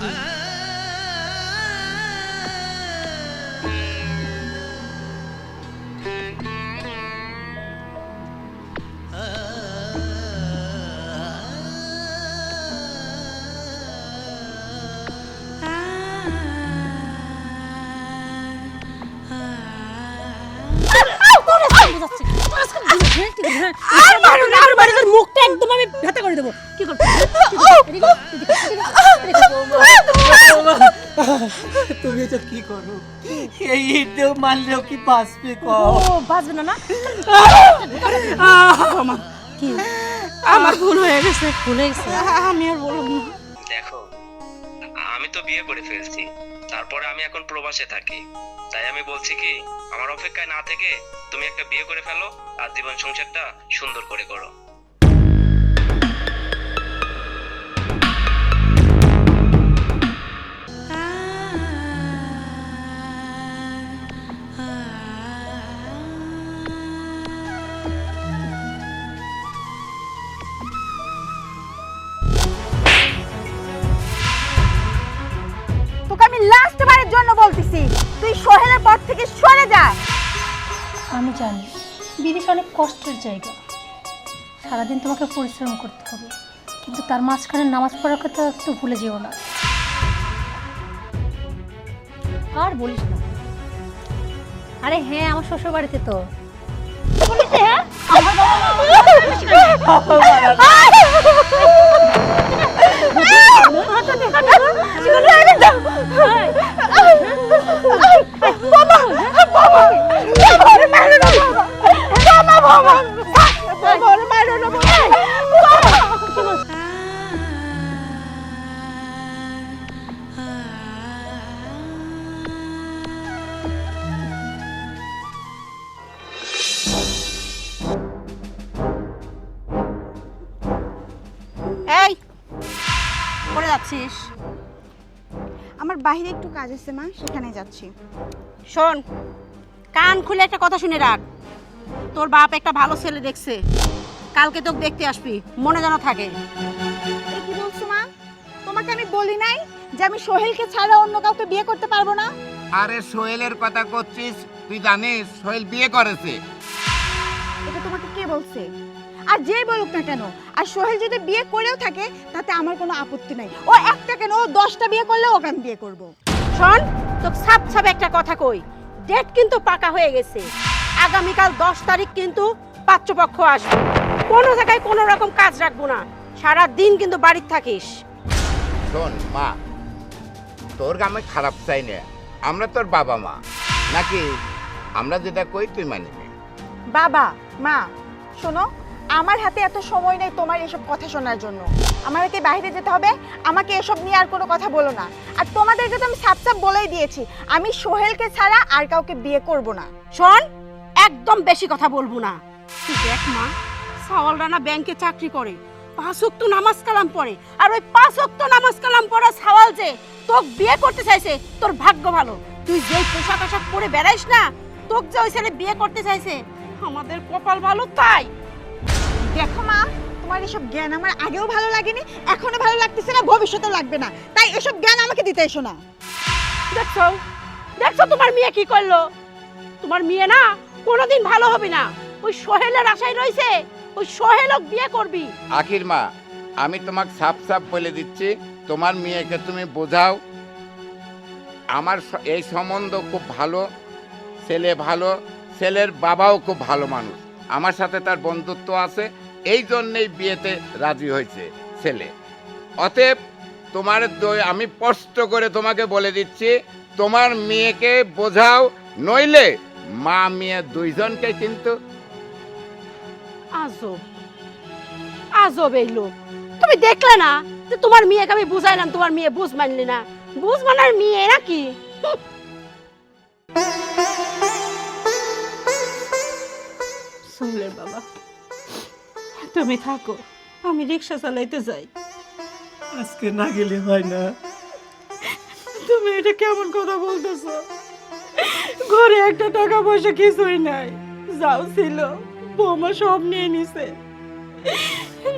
কি এটা কি করো? এই ইট দেও মারলেও কি বাঁচবে ও বাঁচবে না না? কি? আমার ভুল হয়ে গেছে। ভুলে গেছে। আমি আর বলব না। দেখো আমি তো বিয়ে করে ফেলছি। তারপরে আমি এখন প্রবাসে থাকি। তাই আমি বলছি কি আমার অপেক্ষায় না থেকে তুমি একটা বিয়ে করে ফেলো আর জীবন সংসারটা সুন্দর করে করো। জানি, বিদেশ অনেক কষ্টের জায়গা। সারাদিন তোমাকে পরিশ্রম করতে হবে, কিন্তু তার মাঝখানে নামাজ পড়ার কথা একটু ভুলে যেও না। আর বলিস না। আরে হ্যাঁ আমার শ্বশুর বাড়িতে তো। বলিস হ্যাঁ? একটু কাজ আছে মা সেখানে যাচ্ছি। শোন কান খুলে একটা কথা শুনে রাখ। তোর বাপ একটা ভালো ছেলে দেখছে। কালকে তোকে দেখতে আসবি মনে যেন থাকে। এ কি বলছো মা? তোমাকে আমি বলি নাই যে আমি সোহেলকে ছাড়া অন্য কাউকে বিয়ে করতে পারব না? আরে সোহেলের কথা করছিস তুই জানিস সোহেল বিয়ে করেছে। এটা তোমাকে কে বলছে? আর যেই বলুক না কেন আর সোহেল যদি বিয়ে করেও থাকে তাতে আমার কোনো আপত্তি নাই। ও একটা কেন ও দশটা বিয়ে করলেও ওকে আমি বিয়ে করব। শোন তো সাপ সাপ একটা কথা কই। ডেট কিন্তু পাকা হয়ে গেছে। আগামীকাল দশ তারিখ কিন্তু পাত্রপক্ষ আসবে। কোনো জায়গায় কোনো রকম কাজ রাখব না। সারা দিন কিন্তু বাড়িতে থাকিস। শোন মা তোর আমি খারাপ চাই না। আমরা তোর বাবা মা। নাকি আমরা যেটা কই তুই মানিবি? বাবা মা শোনো আমার হাতে এত সময় নেই তোমার এসব কথা শোনার জন্য। আমাকে বাইরে যেতে হবে, আমাকে এসব নিয়ে আর কোনো কথা বলো না। আর তোমাদেরকে তো আমি সাপ সাপ বলেই দিয়েছি, আমি সোহেলকে ছাড়া আর কাউকে বিয়ে করব না। শোন, একদম বেশি কথা বলব না। দেখ মা, সাওয়াল রানা ব্যাংকে চাকরি করে, পাঁচ ওয়াক্ত নামাজ কালাম পড়ে, আর ওই পাঁচ ওয়াক্ত নামাজ কালাম পড়া সাওয়াল যে তোকে বিয়ে করতে চাইছে, তোর ভাগ্য ভালো। তুই যেই পোশাক আশাক পরে বেড়াইস না, তোকে যে ওই ছেলে বিয়ে করতে চাইছে, আমাদের কপাল ভালো তাই। দেখো মা তোমার এসব জ্ঞান আমার আগেও ভালো লাগেনি এখনও ভালো লাগতেছে না ভবিষ্যতেও লাগবে না। তাই এসব জ্ঞান আমাকে দিতে এসো না। দেখছ? দেখছ তোমার মেয়ে কি করল? তোমার মেয়ে না কোনোদিন ভালো হবে না। ওই সোহেলের আশায় রয়েছে ওই সোহেলক বিয়ে করবি। আখির মা আমি তোমাকে সাফ সাফ বলে দিচ্ছি তোমার মেয়েকে তুমি বোঝাও। আমার স- এই সম্বন্ধ খুব ভালো ছেলে ভালো ছেলের বাবাও খুব ভালো মানুষ। আমার সাথে তার বন্ধুত্ব আছে এই জন্যেই বিয়েতে রাজি হয়েছে ছেলে। অতএব তোমার আমি স্পষ্ট করে তোমাকে বলে দিচ্ছি তোমার মেয়েকে বোঝাও নইলে মা মেয়ে দুইজনকে কিন্তু আজব। আজব এই লোক। তুমি দেখলে না যে তোমার মেয়েকে আমি বুঝাইলাম তোমার মেয়ে বুঝ মানলি না। বুঝ মানার মেয়ে নাকি হুঁ। বাবা। তুমি থাকো আমি রিক্সা চালাইতে যাই। আজকে না গেলে হয় না। তুমি এটা কেমন কথা বলতেছো? ঘরে একটা টাকা পয়সা কিছুই নাই যাও ছিল বৌমা সব নিয়ে নিছে।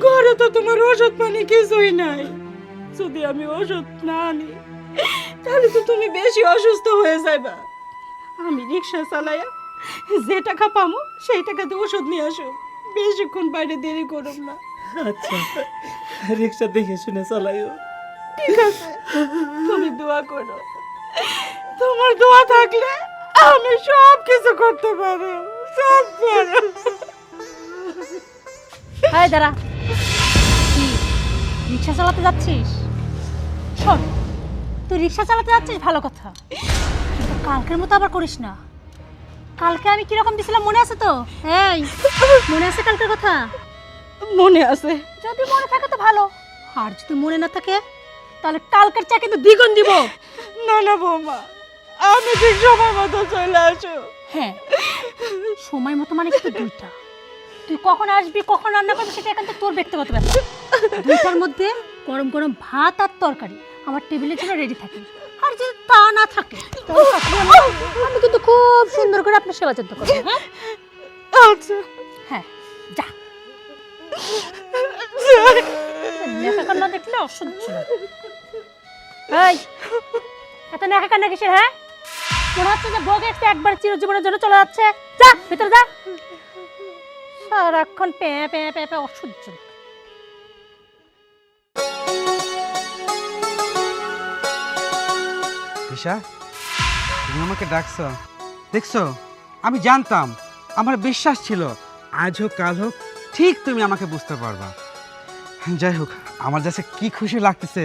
ঘরে তো তোমার ওষুধ পানি কিছুই নাই। যদি আমি ওষুধ না আনি তাহলে তো তুমি বেশি অসুস্থ হয়ে যাইবা। আমি রিক্সা চালাইয়া যে টাকা পামো সেই টাকাতে ওষুধ নিয়ে আসো। বেশিক্ষণ বাইরে দেরি করুম না। আচ্ছা রিক্সা দেখে শুনে চালাইও। ঠিক আছে তুমি দোয়া করো। তোমার দোয়া থাকলে আমি সব কিছু করতে পারো সব পারো। হাই দাঁড়া। কি রিক্সা চালাতে যাচ্ছিস? শোন তুই রিক্সা চালাতে যাচ্ছিস? ভালো কথা। কিন্তু কালকের মতো আবার করিস না। কালকে আমি কীরকম দিছিলাম মনে আছে তো? এই মনে আছে কালকের কথা? মনে আছে। যদি মনে থাকে তো ভালো। আর যদি মনে না থাকে তাহলে কালকের চা কিন্তু দ্বিগুণ দিব। না না বৌমা আমি ঠিক সময় মতো চলে আসো হ্যাঁ সময় মতো মানে কিন্তু দুইটা? তুই কখন আসবি কখন রান্না করবি সেটা এখন তো তোর ব্যক্তিগত ব্যাপার। দুইটার মধ্যে গরম গরম ভাত আর তরকারি আমার টেবিলের জন্য রেডি থাকে। আর যদি তা না থাকে আমি কিন্তু খুব সুন্দর করে আপনার সেবা যত্ন করব হ্যাঁ? আচ্ছা। হ্যাঁ যা। নেশা কান্না দেখলে অসহ্য। এই এত নেশা কান্না কিসের হ্যাঁ? মনে হচ্ছে যে ভোগ একটু একবার চিরজীবনের জন্য চলে যাচ্ছে। যা ভিতরে যা। সারাক্ষণ প্যাঁ প্যাঁ প্যাঁ প্যাঁ অসহ্য ঈশা তুমি আমাকে ডাকছো। দেখছ? আমি জানতাম আমার বিশ্বাস ছিল আজ হোক কাল হোক ঠিক তুমি আমাকে বুঝতে পারবা। যাই হোক আমার কাছে কি খুশি লাগতেছে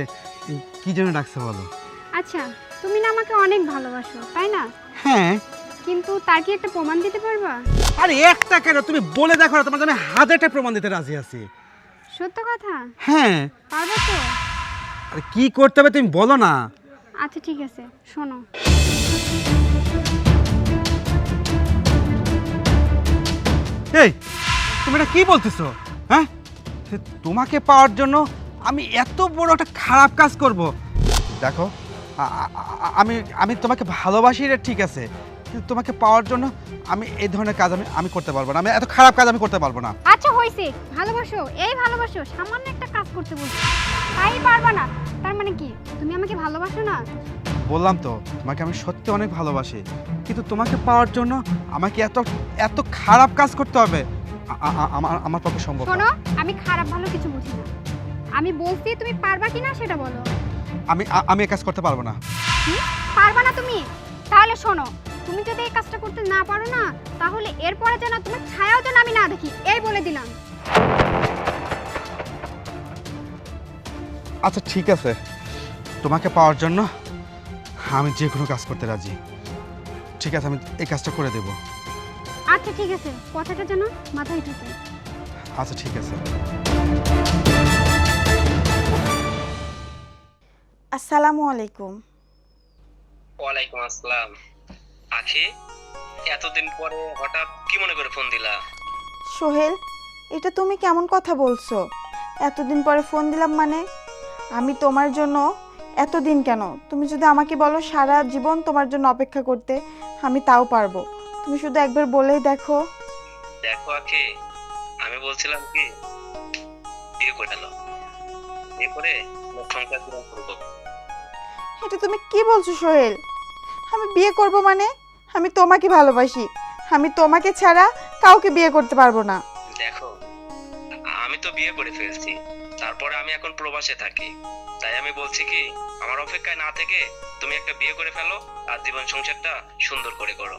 কি জন্য ডাকছো বলো? আচ্ছা তুমি না আমাকে অনেক ভালোবাসো তাই না? হ্যাঁ। কিন্তু তার কি একটা প্রমাণ দিতে পারবা? আরে একটা কেন? তুমি বলে দেখো না তোমার জন্য আমি হাজারটা প্রমাণ দিতে রাজি আছি। সত্য কথা? হ্যাঁ। পারবে তো? আরে কি করতে হবে তুমি বলো না। আচ্ছা ঠিক আছে শোনো। এই তুমি এটা কি বলতেছো? হ্যাঁ? তোমাকে পাওয়ার জন্য আমি এত বড় একটা খারাপ কাজ করব। দেখো আমি আমি তোমাকে ভালোবাসি এটা ঠিক আছে। কিন্তু তোমাকে পাওয়ার জন্য আমি এই ধরনের কাজ আমি আমি করতে পারব না। আমি এত খারাপ কাজ আমি করতে পারব না। আচ্ছা হয়েছে। ভালোবাসো এই ভালোবাসো সামান্য একটা কাজ করতে বলছো। তাই পারবা না। তার মানে কি? তুমি আমাকে ভালোবাসো না? বললাম তো তোমাকে আমি সত্যি অনেক ভালোবাসি। কিন্তু তোমাকে পাওয়ার জন্য আমাকে এত এত খারাপ কাজ করতে হবে। আমার আমার পক্ষে সম্ভব না। শোনো আমি খারাপ ভালো কিছু বুঝি না। আমি বলছি তুমি পারবা কি না সেটা বলো। আমি আমি এই কাজ করতে পারব না। পারবা না তুমি? তাহলে শোনো তুমি যদি এই কাজটা করতে না পারো না তাহলে এরপরে যেন তোমার ছায়াও যেন আমি না দেখি এই বলে দিলাম। আচ্ছা ঠিক আছে। তোমাকে পাওয়ার জন্য আমি যে কোনো কাজ করতে রাজি। ঠিক আছে আমি এই কাজটা করে দেব। আচ্ছা ঠিক আছে। কথাটা যেন মাথায় ঢুকে। আচ্ছা ঠিক আছে। আসসালামু আলাইকুম। ওয়ালাইকুম আসসালাম। আখি এতদিন পরে হঠাৎ কি মনে করে ফোন দিলা? সোহেল এটা তুমি কেমন কথা বলছো? এতদিন পরে ফোন দিলাম মানে আমি তোমার জন্য এতদিন কেন? তুমি যদি আমাকে বলো সারা জীবন তোমার জন্য অপেক্ষা করতে আমি তাও পারব। তুমি শুধু একবার বলেই দেখো। দেখো আখি আমি বলছিলাম কি বিয়ে করে ফেলো বিয়ে করে সংসার জীবন করব এটা তুমি কি বলছো সোহেল? আমি বিয়ে করব মানে? আমি তোমাকে ভালোবাসি। আমি তোমাকে ছাড়া কাউকে বিয়ে করতে পারব না। দেখো আমি তো বিয়ে করে ফেলছি। তারপরে আমি এখন প্রবাসে থাকি। তাই আমি বলছি কি, আমার অপেক্ষায় না থেকে তুমি একটা বিয়ে করে ফেলো আর জীবন সংসারটা সুন্দর করে করো।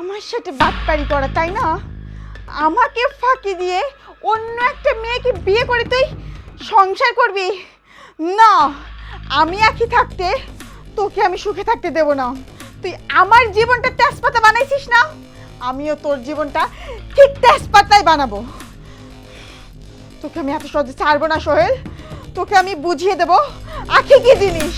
আমার সাথে বাটপারি করা, তাই না? আমাকে ফাঁকি দিয়ে অন্য একটা মেয়েকে বিয়ে করে তুই সংসার করবি? না, আমি একই থাকতে তোকে আমি সুখে থাকতে দেব না। তুই আমার জীবনটা তেজপাতা বানাইছিস না? আমিও তোর জীবনটা ঠিক তেজপাতাই বানাবো। তোকে আমি এত সহজে ছাড়বো না, সোহেল। তোকে আমি বুঝিয়ে দেবো আখি কি জিনিস।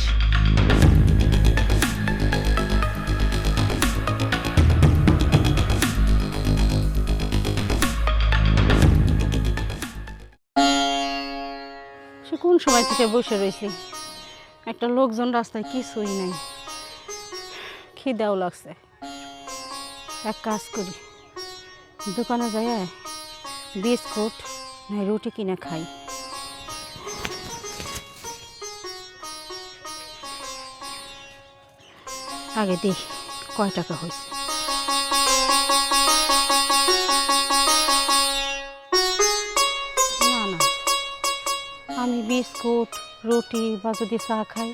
সে কোন সময় থেকে বসে রয়েছি? একটা লোকজন রাস্তায় কিছুই নাই। খিদাও লাগছে। এক কাজ করি। দোকানে যাই বিস্কুট না রুটি কিনে খাই। আগে দেখ কয় টাকা হয়েছে না না। আমি বিস্কুট, রুটি বা যদি চা খাই,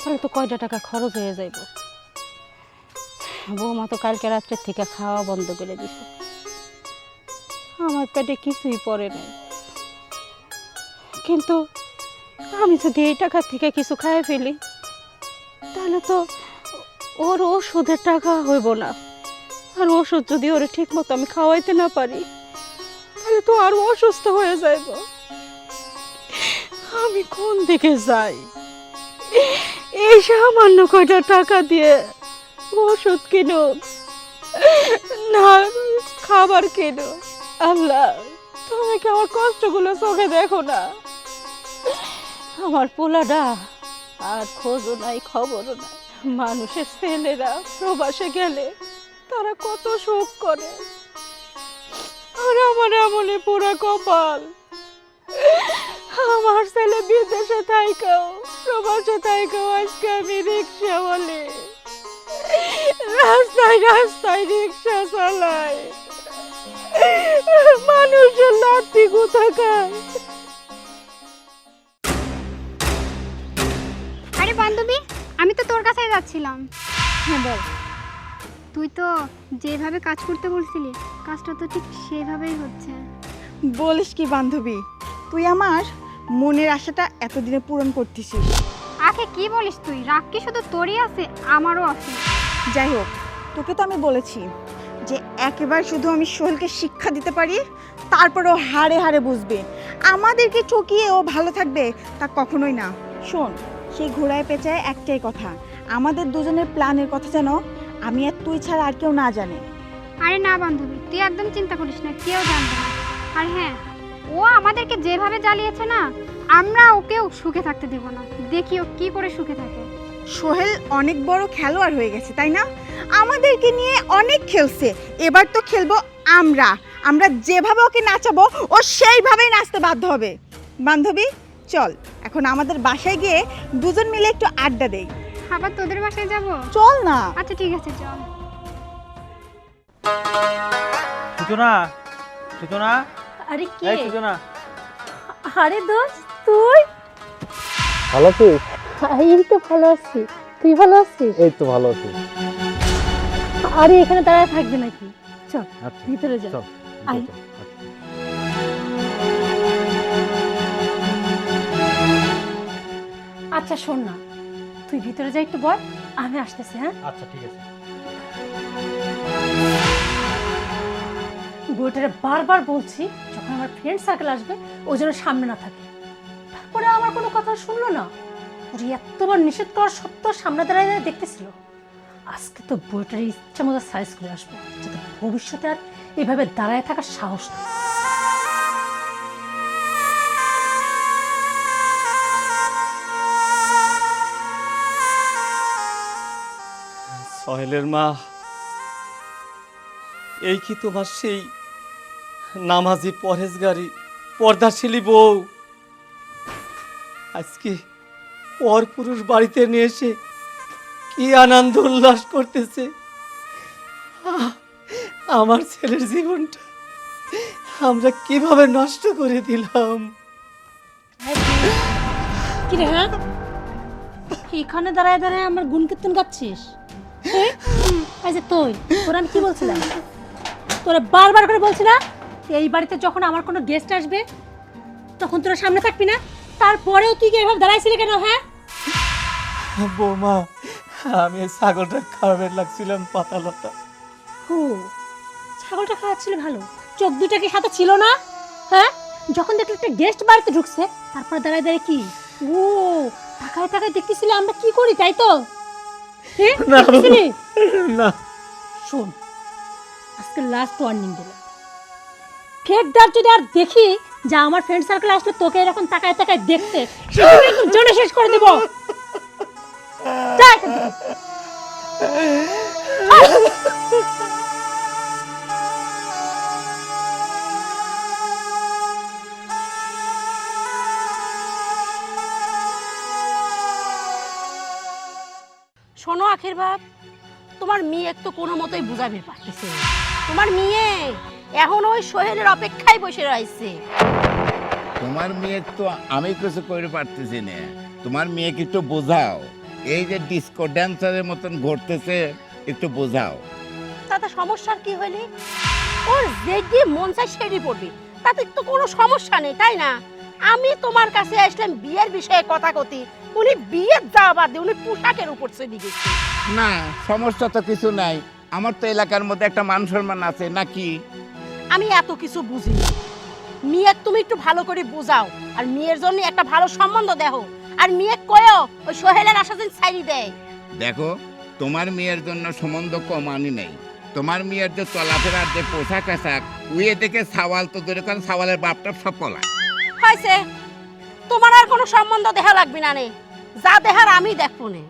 তাহলে তো কয়টা টাকা খরচ হয়ে যাইব? বৌমা তো কালকে রাত্রের থেকে খাওয়া বন্ধ করে দিছে। আমার পেটে কিছুই পড়ে নাই। কিন্তু আমি যদি এই টাকা থেকে কিছু খাইয়ে ফেলি, তাহলে তো ওর ওষুধের টাকা হইব না। আর ওষুধ যদি ওর ঠিক মতো আমি খাওয়াইতে না পারি, তাহলে তো আরও অসুস্থ হয়ে যাইব। আমি কোন দিকে যাই? এই সামান্য কয়টা টাকা দিয়ে ওষুধ কিনো। না, খাবার কিনো। আল্লাহ, তুমি কি আমার কষ্টগুলো চোখে দেখো না? আমার পোলাটা আর খোঁজও নাই, খবরও নাই। মানুষের ছেলেরা প্রবাসে গেলে তারা কত শোক করে। আর আমার এমনই পুরা কপাল। আমার ছেলে বিদেশে থাইকাও, প্রবাসে থাইকাও আজকে আমি রিক্সা বলে। রাস্তায় রাস্তায় রিক্সা চালাই মানুষের লাঠি কোথাকার আরে বান্ধবী আমি তো তোর কাছেই যাচ্ছিলাম। হ্যাঁ বল। তুই তো যেভাবে কাজ করতে বলছিলি কাজটা তো ঠিক সেভাবেই হচ্ছে। বলিস কি বান্ধবী তুই আমার মনের আশাটা এতদিনে পূরণ করতেছিস। আখে কি বলিস তুই? রাগ কি শুধু তোরই আছে আমারও আছে। যাই হোক, তোকে তো আমি বলেছি যে একেবারে শুধু আমি সোহেলকে শিক্ষা দিতে পারি তারপর ও হাড়ে হাড়ে বুঝবে। আমাদেরকে ঠকিয়ে ও ভালো থাকবে তা কখনোই না। শোন, সেই ঘোড়ায় পেঁচায় একটাই কথা, আমাদের দুজনের প্ল্যানের কথা যেন আমি আর তুই ছাড়া আর কেউ না জানে। আরে না বান্ধবী, তুই একদম চিন্তা করিস না, কেউ জানবে না। আর হ্যাঁ ও আমাদেরকে যেভাবে জ্বালিয়েছে না, আমরা ওকেও সুখে থাকতে দেব না। দেখি ও কি করে সুখে থাকে। সোহেল অনেক বড় খেলোয়াড় হয়ে গেছে তাই না? আমাদেরকে নিয়ে অনেক খেলছে। এবার তো খেলব আমরা। আমরা যেভাবে ওকে নাচাবো ও সেইভাবেই নাচতে বাধ্য হবে। বান্ধবী চল এখন আমাদের বাসায় গিয়ে দুজন মিলে একটু আড্ডা দেই। আবার তোদের বাসায় যাব? চল না। আচ্ছা ঠিক আছে চল। সূচনা সূচনা আরে কে? এই সূচনা আরে দোস্ত তুই? ভালো আছিস? এই তো ভালো আছি। তুই ভালো আছিস? এই তো ভালো আছি। আরে এখানে দাঁড়ায় থাকবে নাকি? চল আচ্ছা ভিতরে যা। চল আয়। আচ্ছা। শোন না। তুই ভিতরে যা একটু বল আমি আসতেছি হ্যাঁ? আচ্ছা ঠিক আছে। বইটারে বারবার বলছি যখন আমার ফ্রেন্ড সার্কেল আসবে ও যেন সামনে না থাকে। তারপরে আমার কোনো কথা শুনলো না। ওর, এতবার নিষেধ করার সত্ত্বেও সামনে দাঁড়ায় দাঁড়িয়ে দেখতেছিল। আজকে তো বইটার ইচ্ছা মতো সাইজ করে আসব। যাতে ভবিষ্যতে আর এভাবে দাঁড়ায় থাকার সাহস না সহেলের মা, এই কি তোমার সেই নামাজি পরহেজগারি পর্দাশীলী বউ? আজকে পর পুরুষ বাড়িতে নিয়ে এসে কি আনন্দ উল্লাস করতেছে। আমার ছেলের জীবনটা আমরা কীভাবে নষ্ট করে দিলাম। কি রে হ্যাঁ? এখানে দাঁড়ায় দাঁড়ায় আমার গুণ কীর্তন গাচ্ছিস? হ্যাঁ? এই যে তুই, তোর আমি কি বলছিলাম? তোরা বারবার করে বলছি না, এই বাড়িতে যখন আমার কোনো গেস্ট আসবে, তখন তোরা সামনে থাকবি না? তারপরেও তুই কি এভাবে দাঁড়াইছিলি কেন হ্যাঁ? বৌমা আমি এই ছাগলটা খারাপের লাগছিলাম পাতা লতা ও ছাগলটা খাওয়াচ্ছিল ভালো। চোখ দুটা কি সাথে ছিল না? হ্যাঁ? যখন দেখলি একটা গেস্ট বাড়িতে ঢুকছে তারপরে দাঁড়ায় দাঁড়ায় কি? ও তাকায় তাকায় দেখতেছিলি আমরা কি করি তাই তো? হ্যাঁ না, দেখতেছিলি? না। শোন আজকে লাস্ট ওয়ার্নিং দিলাম। ফেরদার যদি আর দেখি যা আমার ফ্রেন্ড সার্কেল আসলে, তোকে এরকম তাকায় তাকায় দেখতে জনে শেষ করে দেবো। শোনো, আখের বাপ তোমার মেয়ে একটু কোনো মতোই বুঝাবে পারতেছে তোমার মেয়ে! এখন ওই সোহেলের অপেক্ষায় বসে রয়েছে। তোমার মেয়ে তো আমি কিছু করে পারতেছি না। তোমার মেয়েকে একটু বোঝাও। এই যে ডিস্কো ড্যান্সারের মতন ঘুরতেছে একটু বোঝাও। তাতে সমস্যার কি হইলে? ওর যেদি মন চায় সেদি পড়বে। তাতে তো কোনো সমস্যা নেই তাই না? আমি তোমার কাছে আসলাম বিয়ের বিষয়ে কথা কতি। উনি বিয়ের যাওয়া বাদ দিয়ে উনি পোশাকের উপর চলে গেছে। না সমস্যা তো কিছু নাই। আমার তো এলাকার মধ্যে একটা মান সম্মান আছে নাকি? আমি এত কিছু বুঝি না। মেয়ের তুমি একটু ভালো করে বোঝাও আর মেয়ের জন্য একটা ভালো সম্বন্ধ দেখো আর মেয়ে কয়েও ওই সোহেলের আশা দিন ছাইরি দেয়। দেখো তোমার মেয়ের জন্য সম্বন্ধ কম আনি নেই। তোমার মেয়ের যে চলাফেরার যে পোশাক আশাক উয়ে দেখে সাওয়াল তো দূরে কারণ সাওয়ালের বাপটা সব পলা হয়েছে। তোমার আর কোনো সম্বন্ধ দেখা লাগবে না নে। যা দেখার আমি দেখব নে।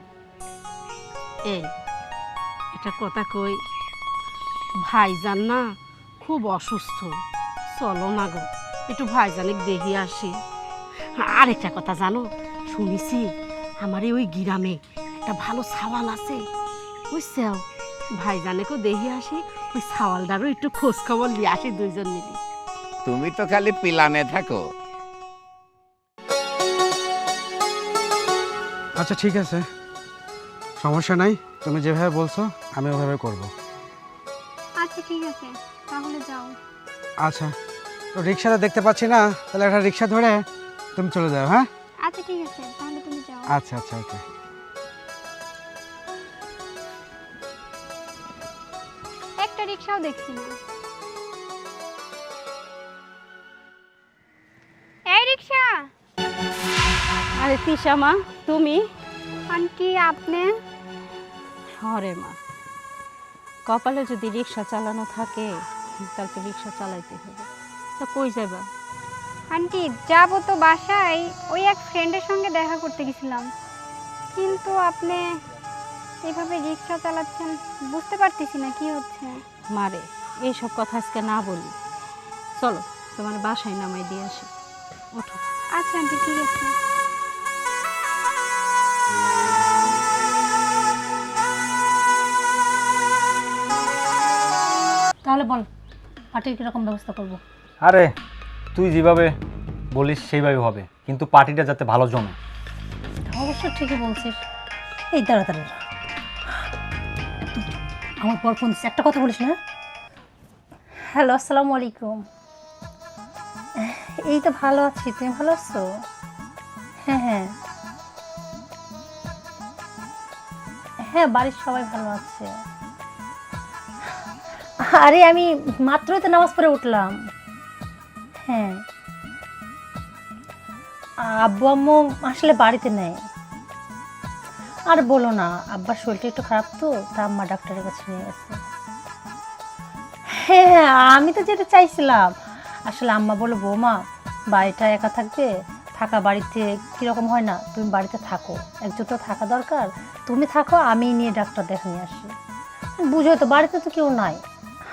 এই এটা কথা কই ভাইজান না খুব অসুস্থ। চলো না গো একটু ভাইজানিক দেখি আসি। আর একটা কথা জানো শুনেছি আমার এই ওই গ্রামে একটা ভালো সাওয়াল আছে বুঝছ? ভাইজানেকেও দেখি আসি ওই সাওয়ালদারও একটু খোঁজ খবর নিয়ে আসি দুইজন মিলে। তুমি তো খালি পিলানে থাকো। আচ্ছা ঠিক আছে। সমস্যা নাই তুমি যেভাবে বলছো আমি ওভাবে করব। আচ্ছা ঠিক আছে। তাহলে যাও। আচ্ছা তো রিক্সাটা দেখতে পাচ্ছি না তাহলে একটা রিক্সা ধরে তুমি চলে যাও হ্যাঁ? আচ্ছা ঠিক আছে তাহলে তুমি যাও। আচ্ছা আচ্ছা ওকে। একটা রিক্সাও দেখছি না। এই রিক্সা! আরে তিশা মা তুমি? আন্টি আপনি? হরে মা কপালে যদি রিক্সা চালানো থাকে তাহলে তো রিক্সা চালাইতে হবে। তা কই যাবা? আন্টি যাব তো বাসায়। ওই এক ফ্রেন্ডের সঙ্গে দেখা করতে গেছিলাম। কিন্তু আপনি এভাবে রিক্সা চালাচ্ছেন বুঝতে পারতেছি না কি হচ্ছে। মারে এইসব কথা আজকে না বলি। চলো তোমার বাসায় নামাই দিয়ে আসি। ওঠো। আচ্ছা আন্টি ঠিক আছে। তাহলে বল। পার্টির কীরকম ব্যবস্থা করব? আরে তুই যেভাবে বলিস সেইভাবে হবে কিন্তু পার্টিটা যাতে ভালো জমে। অবশ্য ঠিকই বলছিস। এই দাঁড়া দাঁড়া। আমার পর ফোন একটা কথা বলিস না? হ্যালো আসসালামু আলাইকুম। এই তো ভালো আছি তুমি ভালো আছো? হ্যাঁ হ্যাঁ। হ্যাঁ বাড়ির সবাই ভালো আছে। আরে আমি মাত্রই তো নামাজ পড়ে উঠলাম। হ্যাঁ। আব্বু আম্মু আসলে বাড়িতে নেই। আর বলো না আব্বার শরীরটা একটু খারাপ তো তা আম্মা ডাক্তারের কাছে নিয়ে গেছে। হ্যাঁ হ্যাঁ, আমি তো যেতে চাইছিলাম আসলে আম্মা বলো বৌমা বাড়িটা একা থাকবে থাকা বাড়িতে কীরকম হয় না তুমি বাড়িতে থাকো। একজন তো থাকা দরকার তুমি থাকো আমি নিয়ে ডাক্তার দেখে নিয়ে আসি। বুঝো তো বাড়িতে তো কেউ নাই।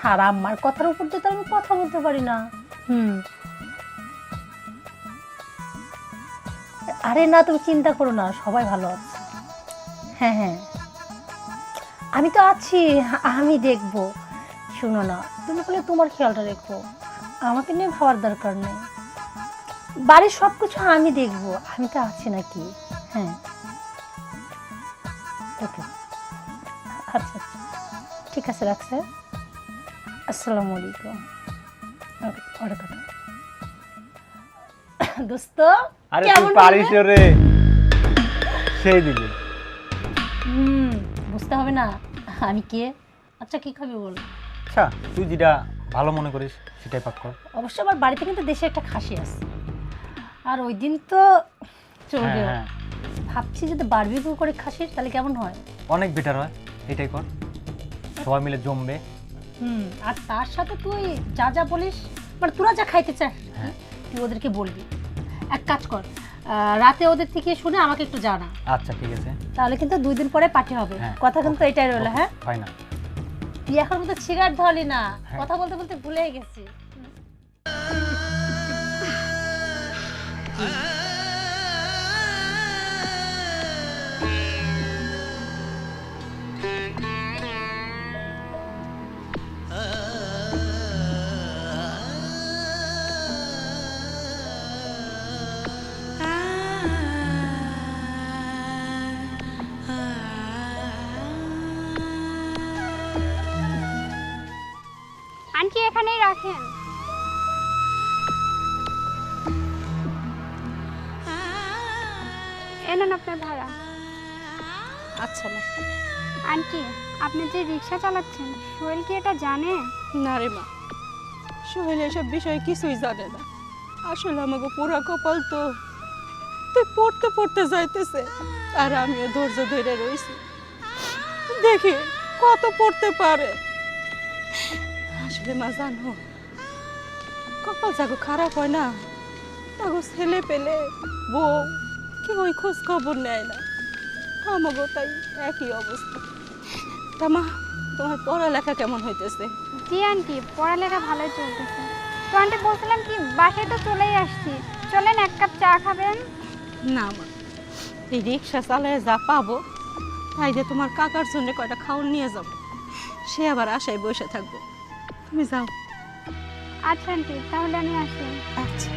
আর আম্মার কথার উপর দিয়ে তো আমি কথা বলতে পারি না। হুম। আরে না, তুমি চিন্তা করো না, সবাই ভালো আছে। হ্যাঁ হ্যাঁ। আমি তো আছি, আমি দেখব। শোনো না, তুমি বলে তোমার খেয়ালটা রেখো। আমাকে নিয়ে ভাবার দরকার নেই। বাড়ির সব কিছু আমি দেখব, আমি তো আছি নাকি? হ্যাঁ। ওকে। আচ্ছা আচ্ছা। ঠিক আছে, রাখছে আসসালামু আলাইকুম। পরে কথা। দোস্ত আরে তুই পারিস রে সেই দিলি হুম বুঝতে হবে না। আমি কে? আচ্ছা কি খাবি বল? আচ্ছা তুই যেটা ভালো মনে করিস সেটাই পাক কর। অবশ্য আমার বাড়িতে কিন্তু দেশে একটা খাসি আছে। আর ওই দিন তো চলবে। হ্যাঁ হ্যাঁ। ভাবছি যদি বারবিকিউ করে খাসির তাহলে কেমন হয়? অনেক বেটার হয় এটাই কর। সবাই মিলে জমবে। হুম আর তার সাথে তুই যা যা বলিস মানে তোরা যা খাইতে চাস হ্যাঁ। তুই ওদেরকে বলবি। এক কাজ কর আহ, রাতে ওদের থেকে শুনে আমাকে একটু জানা। আচ্ছা ঠিক আছে। তাহলে কিন্তু দুই দিন পরে পার্টি হবে। হ্যাঁ, কথা কিন্তু এটাই রইল হ্যাঁ? ফাইনাল তুই এখন মতো সিগারেট ধরলি না। হ্যাঁ। কথা বলতে বলতে ভুলে গেছি। আচ্ছা মা আন্টি আপনি যে রিক্সা চালাচ্ছেন সোহেল কি এটা জানে? না রে মা সোহেল এসব বিষয়ে কিছুই জানে না। আসলে আমাকে পুরা কপাল তো তুই পড়তে পড়তে যাইতেছে আর আমিও ধৈর্য ধরে রইছি। দেখি কত পড়তে পারে। আসলে মা জানো কপাল যাগো খারাপ হয় না। তাগো ছেলে পেলে বউ কি ওই খোঁজ খবর নেয় না। আমাগো তাই একই অবস্থা। তা মা তোমার পড়ালেখা কেমন হইতেছে? জি আন্টি পড়ালেখা ভালোই চলতেছে। তো আন্টি বলছিলাম কি বাসায় তো চলেই আসছি। চলেন এক কাপ চা খাবেন। না মা এই রিক্সা চালায় যা পাবো তাই যে তোমার কাকার জন্য কয়টা খাওয়ার নিয়ে যাব। সে আবার আশায় বসে থাকব। তুমি যাও। আচ্ছা আন্টি তাহলে আমি আসি। আচ্ছা।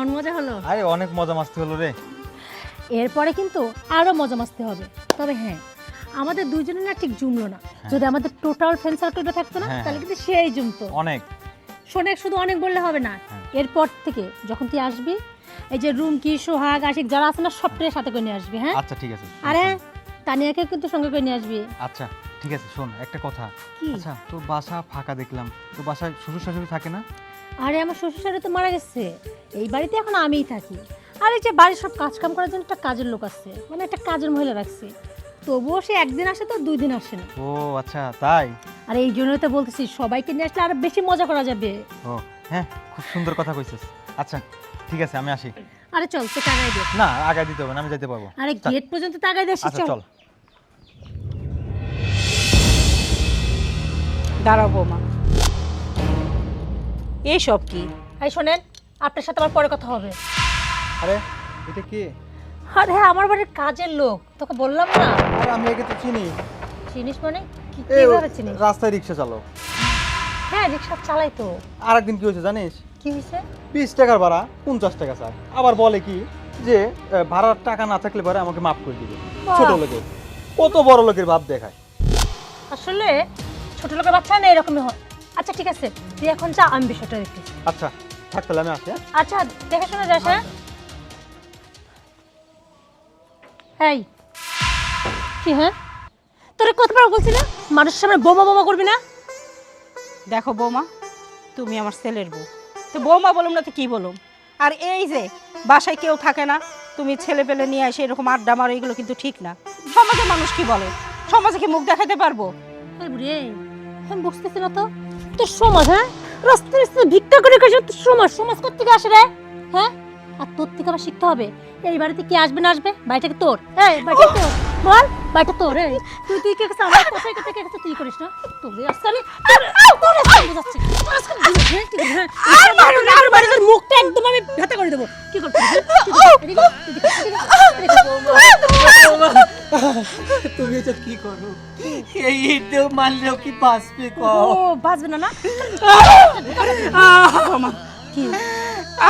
কেমন মজা হলো? আরে অনেক মজা মাস্তি হলো রে। এরপরে কিন্তু আরও মজা মাস্তি হবে। তবে হ্যাঁ আমাদের দুজনের না ঠিক জমলো না। যদি আমাদের টোটাল ফ্রেন্ড সার্কেলটা থাকতো না হ্যাঁ, তাহলে কিন্তু সেই জমতো। অনেক। শোনে শুধু অনেক বললে হবে না। হ্যাঁ। এরপর থেকে যখন তুই আসবি এই যে রুম কি সোহাগ আশিক যারা আছে না সবটাই সাথে করে নিয়ে আসবি হ্যাঁ? আচ্ছা ঠিক আছে। আরে তানিয়াকে কিন্তু সঙ্গে করে নিয়ে আসবি। আচ্ছা ঠিক আছে শোন একটা কথা। কি? আচ্ছা তোর বাসা ফাঁকা দেখলাম। তো বাসায় শ্বশুর শাশুড়ি থাকে না? আরে আমার শ্বশুর শাশুড়ি তো মারা গেছে। এই বাড়িতে এখন আমিই থাকি। আর এই যে বাড়ির সব কাজ কাম করার জন্য একটা কাজের লোক আছে। মানে একটা কাজের মহিলা রাখছি। তবুও সে একদিন আসে তো দুই দিন আসে না। ও আচ্ছা তাই? আর এই জন্যই তো বলতেছি সবাইকে নিয়ে আসলে আরও বেশি মজা করা যাবে। ও হ্যাঁ খুব সুন্দর কথা কইছিস। আচ্ছা ঠিক আছে আমি আসি। আরে চল তো তাগাই দে না আগে দিতে হবে না আমি যেতে পারব। আরে গেট পর্যন্ত তাগাই দে আচ্ছা চল। চল। দাঁড়াবো মা এইসব কি? এই শোনেন আপনার সাথে আমার পরে কথা হবে। আরে এটা কি? আরে আমার বাড়ির কাজের লোক তোকে বললাম না? আরে আমি একে তো চিনি। চিনিস মানে? কি কীভাবে চিনিস? রাস্তায় রিক্সা চালাও। হ্যাঁ রিক্সা চালাই তো। আর একদিন কি হয়েছে জানিস? কি হয়েছে? বিশ টাকার ভাড়া পঞ্চাশ টাকা স্যার। আবার বলে কি যে ভাড়ার টাকা না থাকলে পরে আমাকে মাফ করে দিবে। ছোট লোকের। কত বড় লোকের ভাব দেখায়। আসলে ছোট লোকের বাচ্চা না এরকমই হয়। আচ্ছা ঠিক আছে। তুই এখন যা আমি বিষয়টা দেখতেছি। আচ্ছা থাক তাহলে আমি আসি হ্যাঁ? আচ্ছা দেখে শোনা যাস হ্যাঁ? এই কি হ্যাঁ? তোরে কতবার বলছি না? মানুষের সামনে বোমা বোমা করবি না? দেখো বৌমা তুমি আমার ছেলের বউ। তো বৌমা বলুম না তো কি বলুম? আর এই যে বাসায় কেউ থাকে না তুমি ছেলে পেলে নিয়ে আসে এরকম আড্ডা মারো এগুলো কিন্তু ঠিক না। সমাজে মানুষ কি বলে? সমাজে কি মুখ দেখাতে পারব? বুড়ি আমি বুঝতেছি না তো। তোর সমাজ হ্যাঁ? রাস্তায় রাস্তায় ভিক্ষা করে খাস তোর সমাজ। সমাজ কোথেকে আসে রে? হ্যাঁ? আর তোর থেকে আবার শিখতে হবে। এই বাড়িতে কি আসবে না আসবে? বাড়িটা কি তোর? হ্যাঁ বাড়িটা তোর? বল বাড়িটা তোর তুই তুই কে কাছে আমার কোথায় কোথায় কে কাছে তুই করিস না? তোর আজকে আমি তোর- তোর তোর হ্যাঁ, হ্যাঁ। আর মারো না আর বাড়িতে মুখটা একদম আমি ভেতা করে দেবো। কি করছিস হ্যাঁ? কি। তুমি এটা কি করো? এই মারলেও কি বাঁচবে বাঁচবে না না? কি?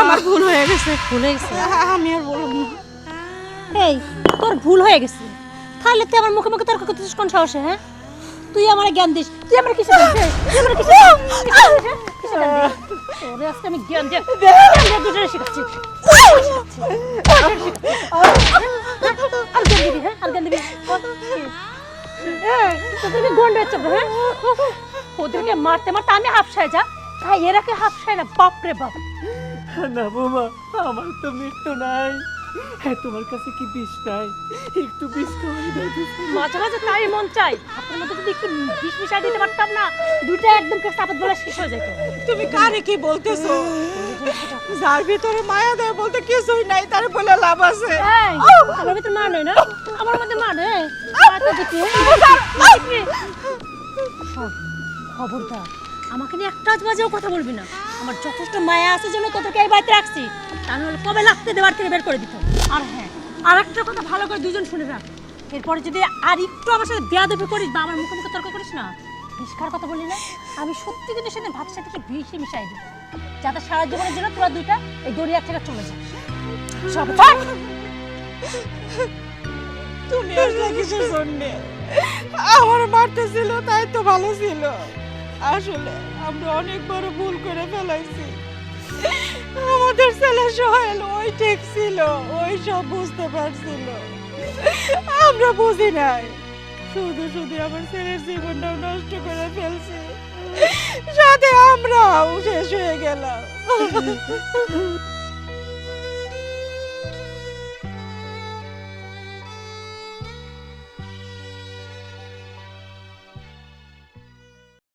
আমার ভুল হয়ে গেছে। ভুলে গেছে? আমি আর বলুম না। এই তোর ভুল হয়ে গেছে। তাহলে তুই আমার মুখে মুখে তর্ক করতেছিস কোন সাহসে হ্যাঁ? তুই আমার জ্ঞান দিস। তুই আমার তুই আমার? তোরে আজকে আমি জ্ঞান দিয়ে দুটোরে শিখাচ্ছি। আর জ্ঞান দিবি হ্যাঁ? আর জ্ঞান দিবি তোদেরকে গন্ড হচ্ছে হ্যাঁ? ওদেরকে মারতে মারতে আমি হাফসায় যা। হাফসায় না? বাপ রে বাপ। না, বৌমা, আমার তো মৃত্যু নাই। হ্যাঁ তোমার কাছে কি বিষ নাই একটু বিষ খাওয়াই দাও মাঝে মাঝে তাই মন চাই আপনার মধ্যে যদি একটু বিষ মিশাই দিতে পারতাম না দুইটা একদম কে সাপত বলা শেষ হয়ে যেত তুমি কারে কি বলতেছো যার ভিতরে মায়া দেয় বলতে কিছুই নাই তার বলে লাভ আছে আমার ভিতরে মা নেই না আমার মধ্যে মা শোন, খবরদার আমাকে নিয়ে একটা বাজেও কথা বলবি না। আমার যথেষ্ট মায়া আছে জন্য তোদেরকে এই বাড়িতে রাখছি। তা নাহলে কবে লাগতে দেওয়ার থেকে বের করে দিত। আর হ্যাঁ আর একটা কথা ভালো করে দুজন শুনে রাখ। এরপরে যদি আর একটু আমার সাথে দেয়া দেবে করিস বা আমার মুখে মুখে তর্ক করিস না বিষকার কথা বলি না, আমি সত্যি কিন্তু সেদিন ভাতের সাথে বিষে মিশাই দিই যাতে সারা জীবনের জন্য তোরা দুইটা এই দরিয়া থেকে চলে যাস। সব তুমি আমার মারতেছিল, তাই তো ভালো ছিল। আসলে আমরা অনেক বড় ভুল করে ফেলাইছি। আমাদের ছেলে সোহেল ওই ঠিক ছিল, ওই সব বুঝতে পারছিল। আমরা বুঝি নাই। শুধু শুধু আমার ছেলের জীবনটাও নষ্ট করে ফেলছি। সাথে আমরাও শেষ হয়ে গেলাম।